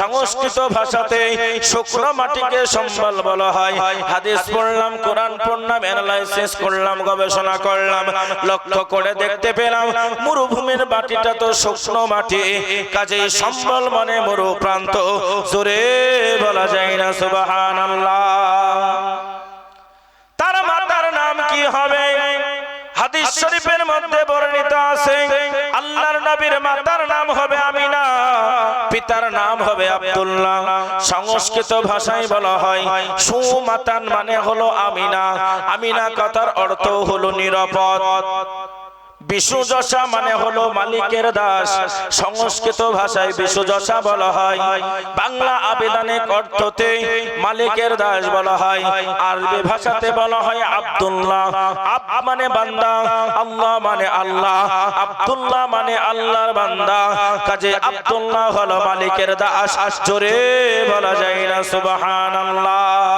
সংস্কৃত ভাষাতে শুকনো মাটিকে সম্বল বলা হয়। হাদিস পড়লাম, কোরআন পড়লাম অ্যানালাইসিস করলাম, গবেষণা করলাম, লক্ষ্য করে দেখতে পেলাম, মরুভূমির মাটিটা তো শুকনো মাটি, কাজেই সম্বল মানে মরু প্রান্ত জোরে বলা যায় না, সুবহানাল্লাহ। তার মাতার নাম কি হবে? হাদিস শরীফের মধ্যে বর্ণিত আছে, আল্লাহর নবীর মাতার নাম হবে পিতার নাম হবে আব্দুল্লাহ। সংস্কৃত ভাষায় বলা হয়, সুমাতান মানে হলো আমিনা। আমিনা কথার অর্থ হলো নিরাপদ। বিশুযশা মানে হলো মালিকের দাস। সংস্কৃত ভাষায় বিশুযশা বলা হয়। বাংলা আবেদনে অর্থতে মালিকের দাস বলা হয়। আরবি ভাষাতে বলা হয় আব্দুল্লাহ। আব মানে বান্দা, আল্লাহ মানে আল্লাহ। আব্দুল্লাহ মানে আল্লাহর বান্দা। কাজে আব্দুল্লাহ হলো মালিকের দাস। জোরে বলা যায় না, সুবহানাল্লাহ।